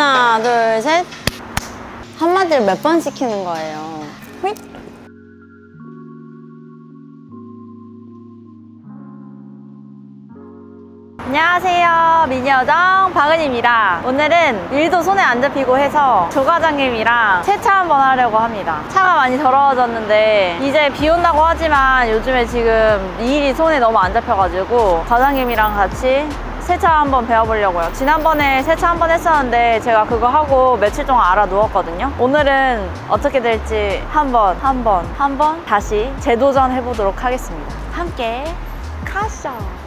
하나, 둘, 셋. 한마디를 몇 번 시키는 거예요. 휙. 안녕하세요. 미니어정 박은입니다. 오늘은 일도 손에 안 잡히고 해서 조과장님이랑 세차 한번 하려고 합니다. 차가 많이 더러워졌는데 이제 비 온다고 하지만 요즘에 지금 이 일이 손에 너무 안 잡혀가지고 과장님이랑 같이 세차 한번 배워보려고요. 지난번에 세차 한번 했었는데 제가 그거 하고 며칠 동안 알아 누웠거든요. 오늘은 어떻게 될지 한번, 한번, 한번 다시 재도전 해보도록 하겠습니다. 함께 가시죠.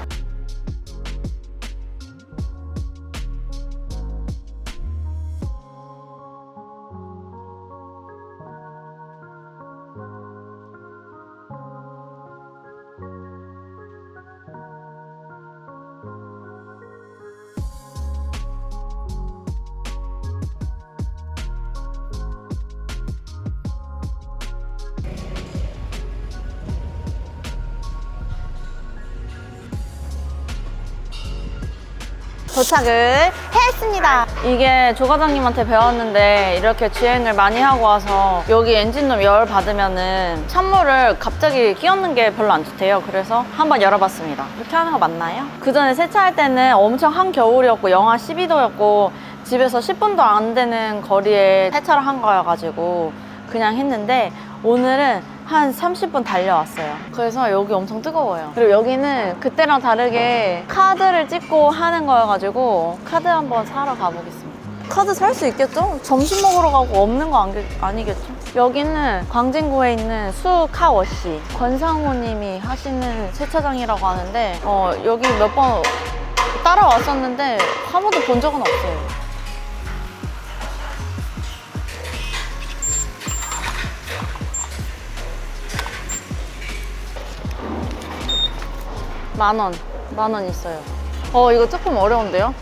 도착을 했습니다. 이게 조과장님한테 배웠는데 이렇게 주행을 많이 하고 와서 여기 엔진룸 열 받으면은 찬물을 갑자기 끼얹는 게 별로 안 좋대요. 그래서 한번 열어봤습니다. 이렇게 하는 거 맞나요? 그 전에 세차할 때는 엄청 한겨울이었고 영하 12도였고 집에서 10분도 안 되는 거리에 세차를 한 거여가지고 그냥 했는데 오늘은 한 30분 달려왔어요. 그래서 여기 엄청 뜨거워요. 그리고 여기는 그때랑 다르게 카드를 찍고 하는 거여가지고 카드 한번 사러 가보겠습니다. 카드 살 수 있겠죠? 점심 먹으러 가고 없는 거 아니- 아니겠죠? 여기는 광진구에 있는 수 카워시 권상우님이 하시는 세차장이라고 하는데 어, 여기 몇 번 따라왔었는데 한 번도 본 적은 없어요. 만 원, 만 원 있어요. 어, 이거 조금 어려운데요?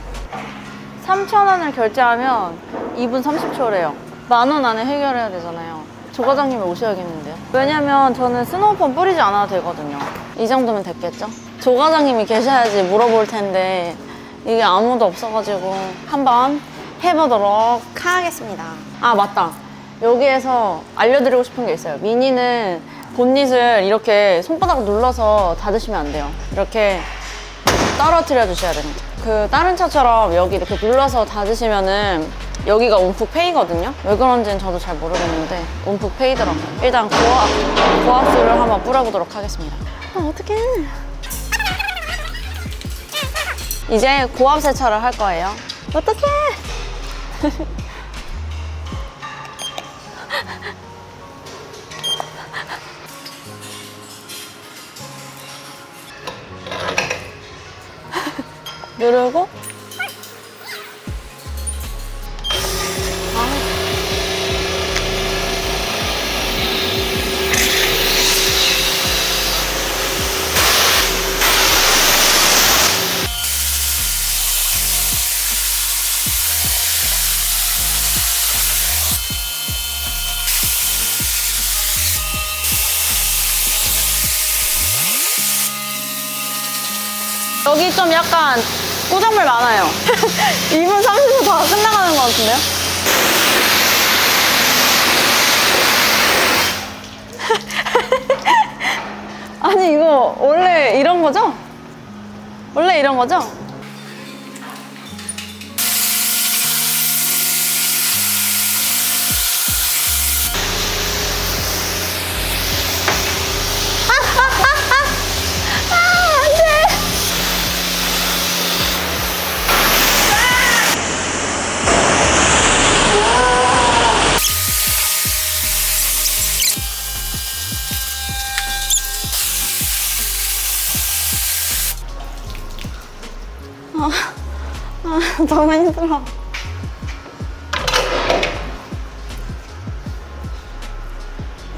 3,000원을 결제하면 2분 30초래요. 만 원 안에 해결해야 되잖아요. 조 과장님이 오셔야겠는데요. 왜냐면 저는 스노우폼 뿌리지 않아도 되거든요. 이 정도면 됐겠죠? 조 과장님이 계셔야지 물어볼 텐데 이게 아무도 없어가지고 한번 해보도록 하겠습니다. 아, 맞다. 여기에서 알려드리고 싶은 게 있어요. 미니는 본닛을 이렇게 손바닥 눌러서 닫으시면 안 돼요. 이렇게 떨어뜨려 주셔야 됩니다. 그 다른 차처럼 여기 이렇게 눌러서 닫으시면은 여기가 움푹 패이거든요. 왜 그런지는 저도 잘 모르겠는데 움푹 패이더라고요. 일단 고압, 고압수를 한번 뿌려보도록 하겠습니다. 아, 어떡해. 이제 고압 세차를 할 거예요. 어떡해. 누르고. 여기 좀 약간 꼬장물 많아요. 2분 30분 다 끝나가는 것 같은데요? 아니 이거 원래 이런 거죠? 원래 이런 거죠? 아, 너무 힘들어.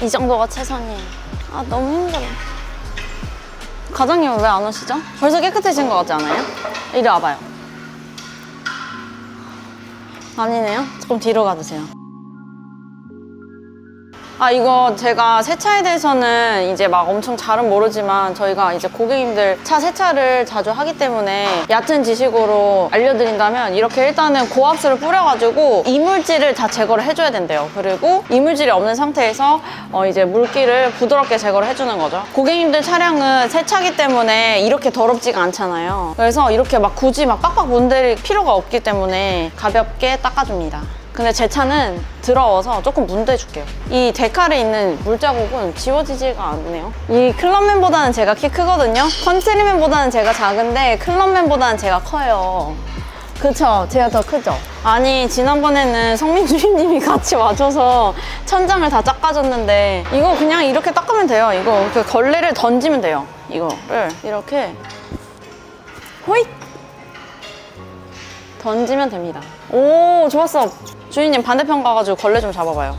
이 정도가 최선이에요. 아, 너무 힘들어. 과장님은 왜안 오시죠? 벌써 깨끗해진 것 같지 않아요? 이리 와봐요. 아니네요. 조금 뒤로 가주세요. 아 이거 제가 세차에 대해서는 이제 막 엄청 잘은 모르지만 저희가 이제 고객님들 차 세차를 자주 하기 때문에 얕은 지식으로 알려드린다면 이렇게 일단은 고압수를 뿌려가지고 이물질을 다 제거를 해줘야 된대요. 그리고 이물질이 없는 상태에서 어 이제 물기를 부드럽게 제거를 해주는 거죠. 고객님들 차량은 세차기 때문에 이렇게 더럽지가 않잖아요. 그래서 이렇게 막 굳이 막 빡빡 문댈 필요가 없기 때문에 가볍게 닦아줍니다. 근데 제 차는 더러워서 조금 문대줄게요. 이 데칼에 있는 물자국은 지워지지가 않네요. 이 클럽맨보다는 제가 키 크거든요. 컨트리맨보다는 제가 작은데 클럽맨보다는 제가 커요. 그쵸? 제가 더 크죠? 아니 지난번에는 성민 주인님이 같이 와줘서 천장을 다 닦아줬는데 이거 그냥 이렇게 닦으면 돼요. 이거 그 걸레를 던지면 돼요. 이거를 이렇게 호잇 던지면 됩니다. 오, 좋았어. 주인님 반대편 가가지고 걸레 좀 잡아봐요.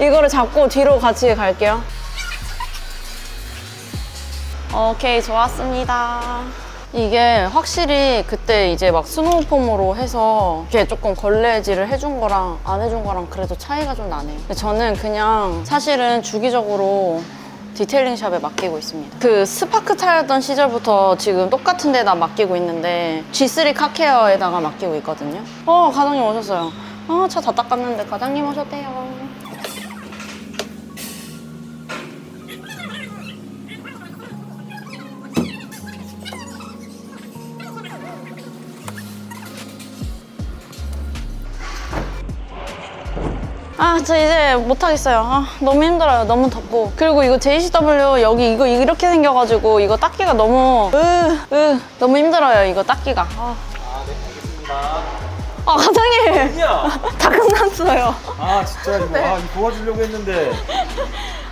이거를 잡고 뒤로 같이 갈게요. 오케이, 좋았습니다. 이게 확실히 그때 이제 막 스노우폼으로 해서 이렇게 조금 걸레질을 해준 거랑 안 해준 거랑 그래도 차이가 좀 나네요. 저는 그냥 사실은 주기적으로 디테일링 샵에 맡기고 있습니다. 그 스파크 차였던 시절부터 지금 똑같은 데다 맡기고 있는데 G3 카케어에다가 맡기고 있거든요. 어, 과장님 오셨어요. 어, 차다 닦았는데 과장님 오셨대요. 아, 저 이제 못하겠어요. 아, 너무 힘들어요. 너무 덥고. 그리고 이거 JCW 여기 이거 이렇게 생겨가지고 이거 닦기가 너무, 으, 으, 너무 힘들어요. 이거 닦기가. 아, 아, 네, 알겠습니다. 아 과장님! 야! 다 끝났어요. 아, 진짜 이거 네. 아, 이거 도와주려고 했는데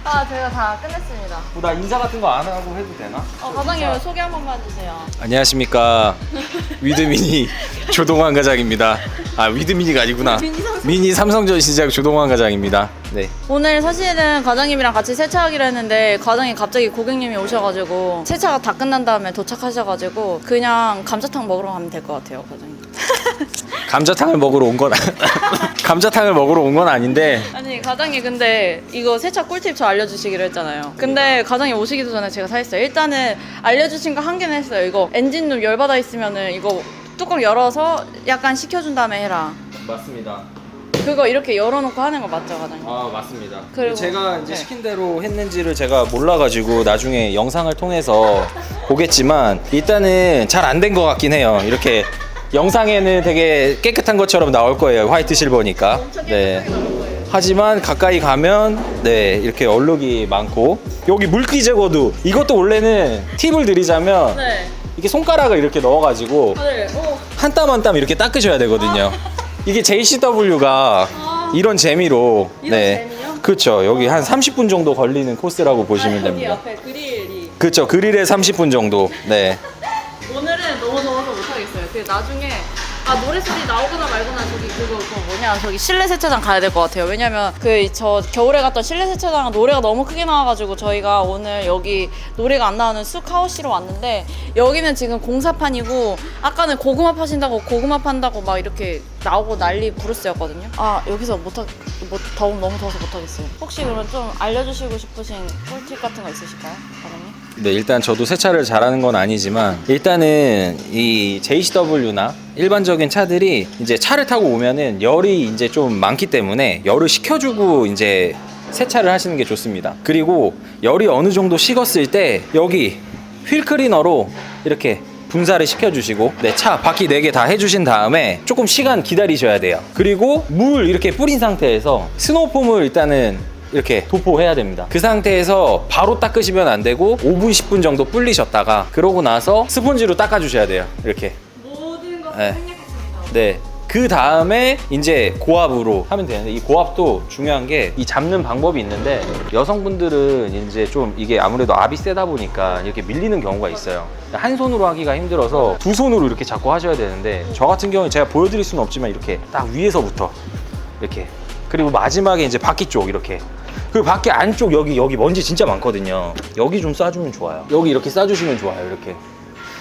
아, 제가 다 끝냈습니다. 뭐 나 인사 같은 거 안 하고 해도 되나? 어, 과장님 소개 한 번만 해주세요. 안녕하십니까 위드미니 조동환 과장입니다. 아 위드미니가 아니구나. 미니 삼성전 시작 조동환 과장입니다. 네. 오늘 사실은 과장님이랑 같이 세차하기로 했는데 과장님 갑자기 고객님이 오셔가지고 세차가 다 끝난 다음에 도착하셔가지고 그냥 감자탕 먹으러 가면 될 것 같아요, 과장님. 감자탕을 먹으러 온 건 감자탕을 먹으러 온 건 아닌데 아니 과장님 근데 이거 세차 꿀팁 저 알려주시기로 했잖아요 근데 과장님 오시기도 전에 제가 사 했어요 일단은 알려주신 거 한 개는 했어요 이거 엔진룸 열받아 있으면은 이거 뚜껑 열어서 약간 식혀준 다음에 해라 맞습니다. 그거 이렇게 열어놓고 하는 거 맞죠 과장님? 아 맞습니다. 그리고- 제가 이제 네. 시킨 대로 했는지를 제가 몰라가지고 나중에 영상을 통해서 보겠지만 일단은 잘 안 된 것 같긴 해요. 이렇게 영상에는 되게 깨끗한 것처럼 나올 거예요. 화이트 실버니까. 네. 하지만 가까이 가면 네 이렇게 얼룩이 많고 여기 물기 제거도 이것도 원래는 팁을 드리자면 네 이렇게 손가락을 이렇게 넣어가지고 네. 오. 한 땀 한 땀 이렇게 닦으셔야 되거든요. 이게 JCW가 이런 재미로 이런 네. 재미요? 그렇죠. 여기 한 30분 정도 걸리는 코스라고 보시면 여기 됩니다. 앞에 그릴이 그렇죠. 그릴에 30분 정도. 네. 나중에 아 노래 소리 나오거나 말거나 저기 그거 그거 뭐냐 저기 실내 세차장 가야 될 것 같아요. 왜냐면 그 저 겨울에 갔던 실내 세차장 노래가 너무 크게 나와가지고 저희가 오늘 여기 노래가 안 나오는 쑥하우시로 왔는데 여기는 지금 공사판이고 아까는 고구마 파신다고 고구마 판다고 막 이렇게 나오고 난리 부르스였거든요. 아 여기서 못하 못 더움 너무 더워서 못하겠어요. 혹시 그러면 좀 알려주시고 싶으신 꿀팁 같은 거 있으실까요, 과장님? 네, 일단 저도 세차를 잘하는 건 아니지만 일단은 이 JCW나 일반적인 차들이 이제 차를 타고 오면은 열이 이제 좀 많기 때문에 열을 식혀주고 이제 세차를 하시는 게 좋습니다. 그리고 열이 어느 정도 식었을 때 여기 휠 클리너로 이렇게 분사를 시켜주시고 네, 차 바퀴 4개 다 해주신 다음에 조금 시간 기다리셔야 돼요. 그리고 물 이렇게 뿌린 상태에서 스노우폼을 일단은 이렇게 도포해야 됩니다. 그 상태에서 바로 닦으시면 안 되고 5분 10분 정도 불리셨다가 그러고 나서 스펀지로 닦아주셔야 돼요. 이렇게. 모든 것을 네. 생략했습니다. 네. 그 다음에 이제 고압으로 하면 되는데 이 고압도 중요한 게 이 잡는 방법이 있는데 여성분들은 이제 좀 이게 아무래도 압이 세다 보니까 이렇게 밀리는 경우가 있어요. 한 손으로 하기가 힘들어서 두 손으로 이렇게 잡고 하셔야 되는데 저 같은 경우는 제가 보여드릴 수는 없지만 이렇게 딱 위에서부터 이렇게 그리고 마지막에 이제 바퀴 쪽 이렇게 그 바퀴 안쪽 여기 여기 먼지 진짜 많거든요. 여기 좀 쏴주면 좋아요. 여기 이렇게 쏴주시면 좋아요. 이렇게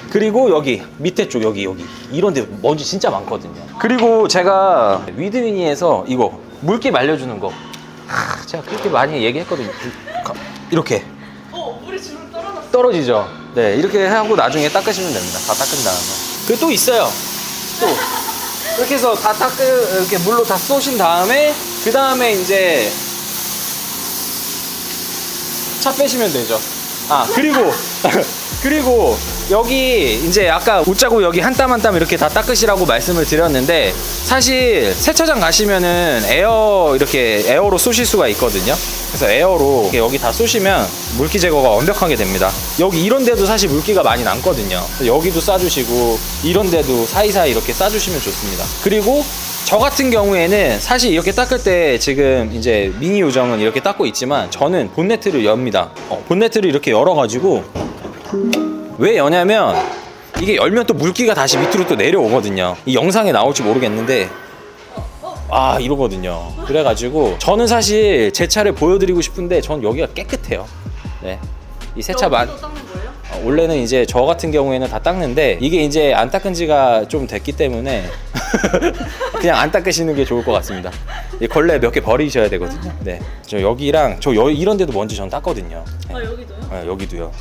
그리고 여기 밑에 쪽 여기 여기 이런 데 먼지 진짜 많거든요. 그리고 제가 위드미니에서 이거 물기 말려주는 거 하, 제가 그렇게 많이 얘기했거든요. 가- 이렇게 어, 물이 주름 떨어졌어. 떨어지죠. 네, 이렇게 하고 나중에 닦으시면 됩니다. 다 닦은 다음에. 그 또 있어요. 또 이렇게 해서 다 닦으 이렇게 물로 다 쏘신 다음에 그 다음에 이제 차 빼시면 되죠. 아 그리고 그리고 여기 이제 아까 웃자고 여기 한 땀 한 땀 이렇게 다 닦으시라고 말씀을 드렸는데 사실 세차장 가시면은 에어 이렇게 에어로 쏘실 수가 있거든요. 그래서 에어로 여기 다 쏘시면 물기 제거가 완벽하게 됩니다. 여기 이런 데도 사실 물기가 많이 남거든요. 여기도 싸주시고 이런 데도 사이사이 이렇게 싸주시면 좋습니다. 그리고 저 같은 경우에는 사실 이렇게 닦을 때 지금 이제 미니 요정은 이렇게 닦고 있지만 저는 본네트를 엽니다. 어, 본네트를 이렇게 열어가지고 왜 여냐면 이게 열면 또 물기가 다시 밑으로 또 내려오거든요. 이 영상에 나올지 모르겠는데 아 이러거든요. 그래가지고 저는 사실 제 차를 보여드리고 싶은데 전 여기가 깨끗해요. 네. 이 세차 만? 어, 원래는 이제 저 같은 경우에는 다 닦는데 이게 이제 안 닦은 지가 좀 됐기 때문에 그냥 안 닦으시는 게 좋을 것 같습니다. 이 걸레 몇 개 버리셔야 되거든요. 네. 저 여기랑 저 여, 이런 데도 먼지 전 닦거든요. 네. 아, 여기도요? 네, 여기도요.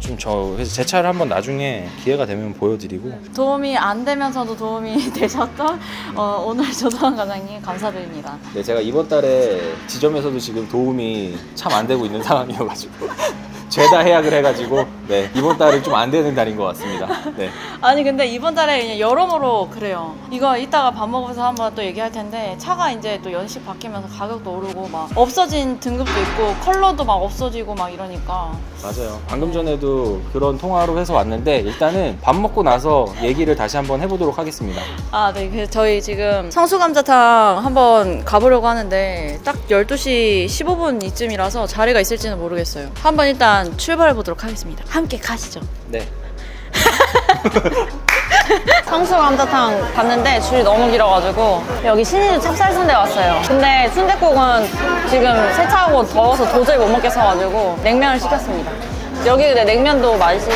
좀 저 그래서 제 차를 한번 나중에 기회가 되면 보여드리고 도움이 안 되면서도 도움이 되셨던 어, 오늘 조도환 과장님 감사드립니다. 네, 제가 이번 달에 지점에서도 지금 도움이 참 안 되고 있는 상황이어가지고 죄다 해약을 해가지고 네 이번 달은 좀 안 되는 달인 것 같습니다. 네. 아니 근데 이번 달에 그냥 여러모로 그래요. 이거 이따가 밥 먹으면서 한번 또 얘기할 텐데 차가 이제 또 연식 바뀌면서 가격도 오르고 막 없어진 등급도 있고 컬러도 막 없어지고 막 이러니까 맞아요. 방금 전에도 그런 통화로 해서 왔는데 일단은 밥 먹고 나서 얘기를 다시 한번 해보도록 하겠습니다. 아, 네. 그래서 저희 지금 성수감자탕 한번 가보려고 하는데 딱 12시 15분 이쯤이라서 자리가 있을지는 모르겠어요. 한번 일단 출발해 보도록 하겠습니다. 함께 가시죠. 네. 성수 감자탕 갔는데 줄이 너무 길어가지고 여기 신의주 찹쌀순대 왔어요. 근데 순대국은 지금 세차하고 더워서 도저히 못 먹겠어가지고 냉면을 시켰습니다. 여기 근데 냉면도 맛이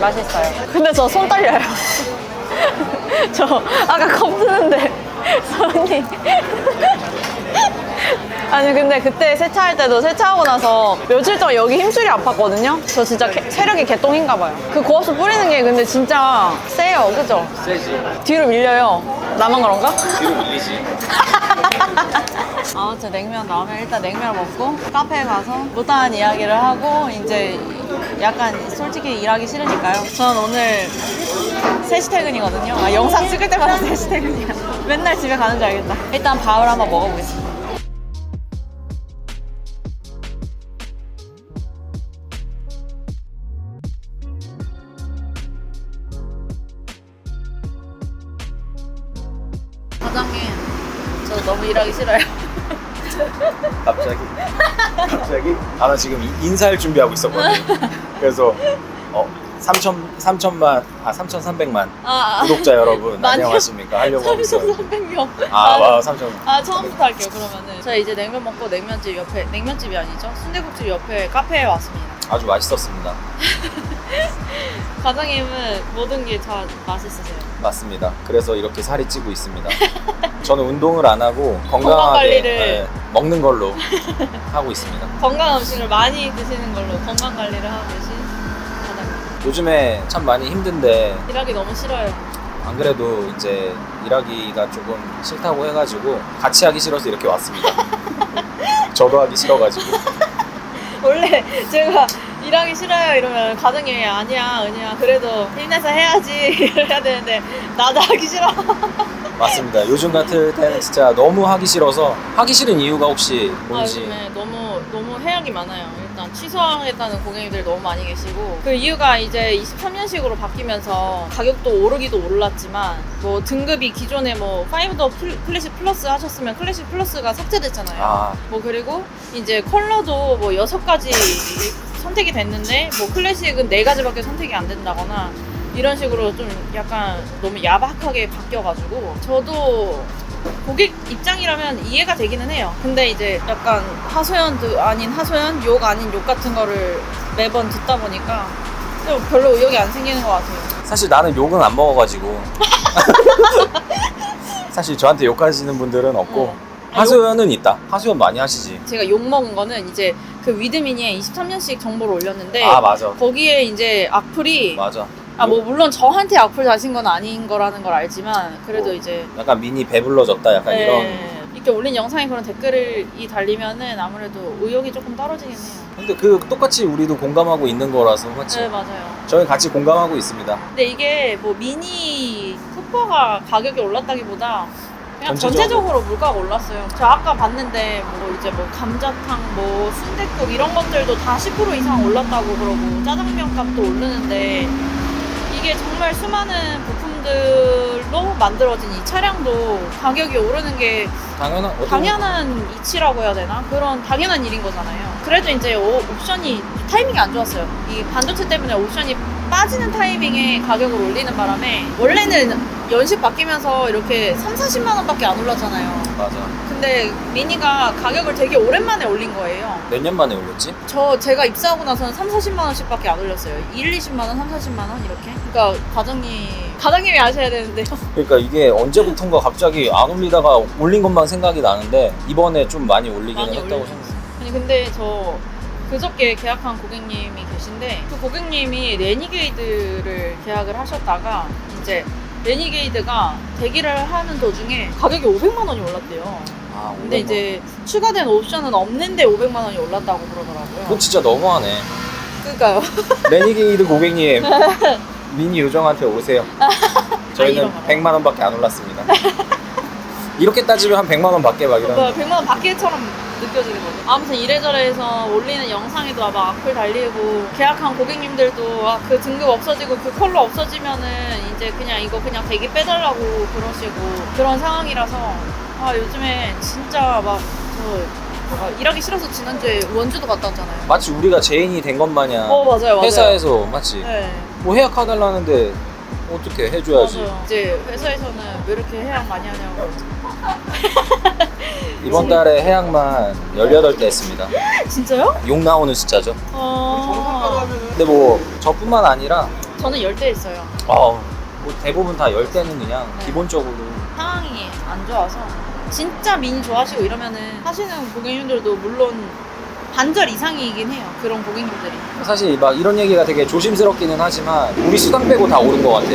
맛있어요. 근데 저 손 떨려요. 저 아까 겁 드는데 손이 아니 근데 그때 세차할 때도 세차하고 나서 며칠 동안 여기 힘줄이 아팠거든요. 저 진짜 개- 체력이 개똥인가 봐요. 그 고압수 뿌리는 게 근데 진짜 세요, 그죠? 세지. 뒤로 밀려요. 나만 그런가? 뒤로 밀리지. 아무튼 냉면 나오면 일단 냉면을 먹고 카페에 가서 못다한 이야기를 하고 이제 약간 솔직히 일하기 싫으니까요. 저는 오늘 3시 퇴근이거든요. 아, 영상 찍을 때마다 3시 퇴근이야. 맨날 집에 가는 줄 알겠다. 일단 밥을 한번 먹어보겠습니다. 너무 일하기 싫어요. 갑자기? 갑자기? 아, 나 지금 이- 인사할 준비하고 있었거든. 그래서, 어, 3천, 3천만, 아, 3,300만 아, 구독자 여러분, 많이요? 안녕하십니까? 하려고 하고 있어요. 3,300명. 아, 와, 3천. 아 처음부터 할게요 그러면은 저희 이제 냉면 먹고 냉면집 옆에 냉면집이 아니죠 순대국집 옆에 카페에 왔습니다 아주 맛있었습니다. 과장님은 모든 게 다 맛있으세요 맞습니다. 그래서 이렇게 살이 찌고 있습니다. 저는 운동을 안 하고 건강 건강하게 관리를. 네, 먹는 걸로 하고 있습니다. 건강 음식을 많이 드시는 걸로 건강 관리를 하고 계신 과장님 요즘에 참 많이 힘든데 일하기 너무 싫어요 안 그래도 이제 일하기가 조금 싫다고 해가지고 같이 하기 싫어서 이렇게 왔습니다. 저도 하기 싫어가지고 원래 제가 일하기 싫어요 이러면 과장님이 아니야 은희야 그래도 힘내서 해야지 이래야 되는데 나도 하기 싫어 맞습니다. 요즘 같을 때는 진짜 너무 하기 싫어서 하기 싫은 이유가 혹시 아, 뭔지 요즘에 너무 너무 해약이 많아요. 일단 취소하겠다는 고객님들 너무 많이 계시고 그 이유가 이제 23년식으로 바뀌면서 가격도 오르기도 올랐지만 뭐 등급이 기존에 뭐 5더 클래식 플러스 하셨으면 클래식 플러스가 삭제됐잖아요. 아 뭐 그리고 이제 컬러도 뭐 여섯 가지 선택이 됐는데 뭐 클래식은 네 가지밖에 선택이 안 된다거나 이런 식으로 좀 약간 너무 야박하게 바뀌어가지고 저도 고객 입장이라면 이해가 되기는 해요. 근데 이제 약간 하소연 아닌 하소연, 욕 아닌 욕 같은 거를 매번 듣다 보니까 좀 별로 의욕이 안 생기는 것 같아요. 사실 나는 욕은 안 먹어가지고 사실 저한테 욕하시는 분들은 없고 어. 하소연은 있다. 하소연 많이 하시지. 제가 욕 먹은 거는 이제 그 위드미니에 23년씩 정보를 올렸는데 아 맞아, 거기에 이제 악플이 맞아. 아 뭐 물론 저한테 악플 다신 건 아닌 거라는 걸 알지만 그래도 뭐, 이제 약간 미니 배불러졌다, 약간 이런. 네, 이렇게 올린 영상에 그런 댓글이 달리면은 아무래도 의욕이 조금 떨어지긴 해요. 근데 그 똑같이 우리도 공감하고 있는 거라서 맞지? 네 맞아요. 저희 같이 공감하고 있습니다. 근데 이게 뭐 미니 쿠퍼가 가격이 올랐다기보다 그냥 전체적으로. 전체적으로 물가가 올랐어요. 저 아까 봤는데 뭐 이제 뭐 감자탕, 뭐 순댓국 이런 것들도 다 10% 이상 올랐다고 그러고 짜장면 값도 오르는데 이게 정말 수많은 부품들로 만들어진 이 차량도 가격이 오르는 게 당연한 당연한 이치라고 해야 되나? 그런 당연한 일인 거잖아요. 그래도 이제 오- 옵션이 타이밍이 안 좋았어요. 이 반도체 때문에 옵션이 빠지는 타이밍에 가격을 올리는 바람에 원래는 연식 바뀌면서 이렇게 3, 40만 원밖에 안 올랐잖아요. 맞아. 근데 미니가 가격을 되게 오랜만에 올린 거예요. 몇 년 만에 올렸지? 저 제가 입사하고 나서는 3, 40만 원씩 밖에 안 올렸어요. 1, 20만 원, 3, 40만 원 이렇게. 그러니까 과장님 과장님이 아셔야 되는데요. 그러니까 이게 언제부턴가 갑자기 안 올리다가 올린 것만 생각이 나는데 이번에 좀 많이 올리기는 많이 했다고 올렸어요. 생각해. 아니 근데 저 그저께 계약한 고객님이 계신데 그 고객님이 레니게이드를 계약을 하셨다가 이제 레니게이드가 대기를 하는 도중에 가격이 500만 원이 올랐대요. 아, 근데 500만 이제 추가된 옵션은 없는데 500만 원이 올랐다고 그러더라고요. 그건 진짜 너무하네. 그러니까요. 레니게이드 고객님 미니 요정한테 오세요. 저희는 이런 거요? 100만 원밖에 안 올랐습니다. 이렇게 따지면 한 100만 원밖에 막 이런. 뭐 100만 원 밖에처럼 느껴지는 거죠. 아무튼 이래저래 해서 올리는 영상에도 막 악플 달리고 계약한 고객님들도 아, 그 등급 없어지고 그 컬러 없어지면은 이제 그냥 이거 그냥 대기 빼달라고 그러시고 그런 상황이라서 아 요즘에 진짜 막저 일하기 싫어서 지난주에 원주도 갔다 왔잖아요. 마치 우리가 제인이 된 것 마냥 어 맞아요 맞아요. 회사에서 마치 네. 뭐 해약해달라는데 어떻게 해줘야지. 맞아요. 이제 회사에서는 왜 이렇게 해약 많이 하냐고. 이번 달에 해약만 18대 했습니다. 진짜요? 욕 나오는 숫자죠. 어. 근데 뭐 저뿐만 아니라 저는 열대 있어요. 어, 뭐 대부분 다 10대는 그냥 네. 기본적으로 상황이 안 좋아서 진짜 미니 좋아하시고 이러면은 하시는 고객님들도 물론 반절 이상이긴 해요. 그런 고객님들이. 사실 막 이런 얘기가 되게 조심스럽기는 하지만 우리 수당 빼고 다 오른 것 같아.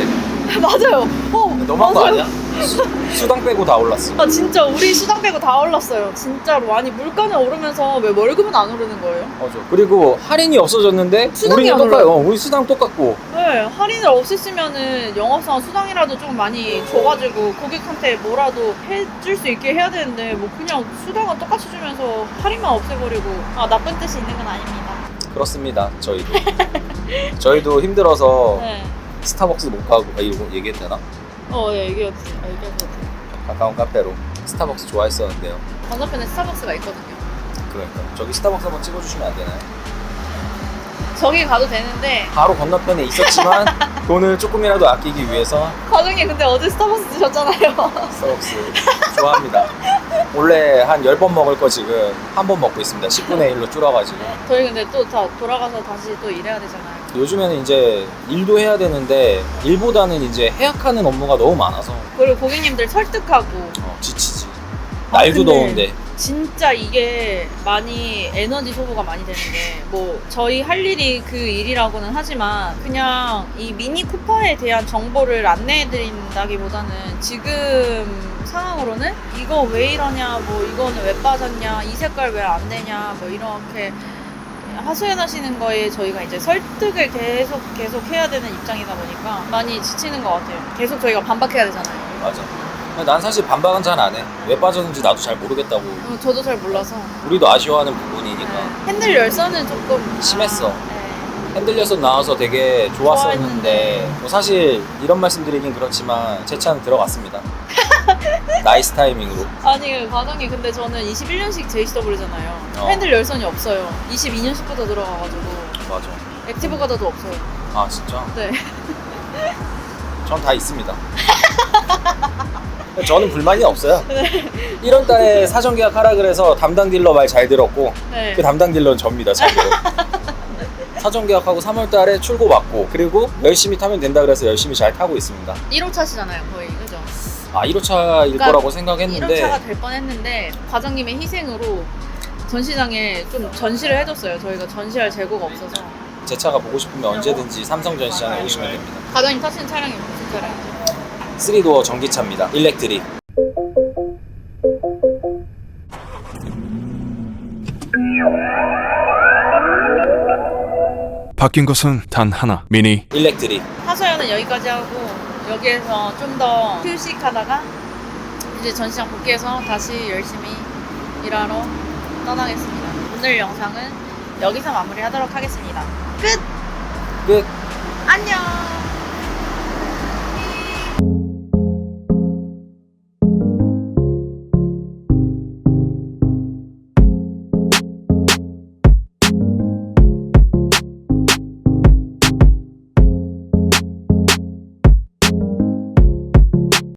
맞아요. 어, 너무한 거 맞아요. 아니야? 수, 수당 빼고 다 올랐어. 아 진짜 우리 수당 빼고 다 올랐어요. 진짜로. 아니 물가는 오르면서 왜 월급은 안 오르는 거예요? 맞아. 그리고 할인이 없어졌는데 수당이 우리는 안 똑같아요. 올라요. 어, 우리 수당 똑같고. 네, 할인을 없앴으면은 영업상 수당이라도 좀 많이 줘가지고 고객한테 뭐라도 해줄 수 있게 해야 되는데 뭐 그냥 수당은 똑같이 주면서 할인만 없애버리고 아 나쁜 뜻이 있는 건 아닙니다. 그렇습니다. 저희도. 저희도 힘들어서 네. 스타벅스 못 가고 아, 이거 되나? 어, 예. 얘기해도 돼. 가까운 카페로 스타벅스 좋아했었는데요. 건너편에 스타벅스가 있거든요. 그러니까 저기 스타벅스 한번 찍어주시면 안 되나요? 저기 가도 되는데 바로 건너편에 있었지만 돈을 조금이라도 아끼기 위해서 과장님 근데 어제 스타벅스 드셨잖아요. 스타벅스 좋아합니다. 원래 한 10번 먹을 거 지금 한 번 먹고 있습니다. 10분의 1로 줄어가지고. 저희 근데 또 다 돌아가서 다시 또 일해야 되잖아요. 요즘에는 이제 일도 해야 되는데 일보다는 이제 해약하는 업무가 너무 많아서 그리고 고객님들 설득하고 어, 지치지. 아, 날도 근데 더운데. 진짜 이게 많이 에너지 소모가 많이 되는 게 뭐 저희 할 일이 그 일이라고는 하지만 그냥 이 미니 쿠퍼에 대한 정보를 안내해 드린다기보다는 지금 상황으로는 이거 왜 이러냐 뭐 이거는 왜 빠졌냐 이 색깔 왜 안 되냐 뭐 이렇게 하소연하시는 거에 저희가 이제 설득을 계속 계속 해야 되는 입장이다 보니까 많이 지치는 것 같아요. 계속 저희가 반박해야 되잖아요. 맞아. 난 사실 반박은 잘 안 해. 왜 빠졌는지 나도 잘 모르겠다고. 어, 저도 잘 몰라서 우리도 아쉬워하는 부분이니까. 핸들 열선은 조금 심했어. 네. 핸들 녀석 나와서 되게 좋았었는데 뭐 사실 이런 말씀드리긴 그렇지만 제 차는 들어갔습니다. 나이스 타이밍으로. 아니 과장님 근데 저는 21년식 JCW잖아요. 어. 핸들 열선이 없어요. 22년식부터 들어가가지고 맞아. 액티브 가다도 없어요. 아 진짜? 네. 전 다 있습니다. 저는 불만이 없어요. 1월 달에 사전 계약 하라 그래서 담당 딜러 말 잘 들었고 네. 그 담당 딜러는 접니다. 참고로. 사전 계약하고 3월 달에 출고 받고 그리고 열심히 타면 된다 그래서 열심히 잘 타고 있습니다. 1호차시잖아요, 거의. 그죠? 아 1호차일 그러니까 거라고 생각했는데 1호차가 될 뻔했는데 과장님의 희생으로 전시장에 좀 전시를 해줬어요. 저희가 전시할 재고가 없어서. 제 차가 보고 싶으면 언제든지 삼성 전시장에 오시면 됩니다. 과장님 타시는 차량이 차량이죠? 3도어 전기차입니다. 일렉트릭. 바뀐 것은 단 하나. 미니 일렉트릭. 하소연은 여기까지 하고 여기에서 좀 더 휴식하다가 이제 전시장 복귀해서 다시 열심히 일하러 떠나겠습니다. 오늘 영상은 여기서 마무리하도록 하겠습니다. 끝! 끝. 안녕!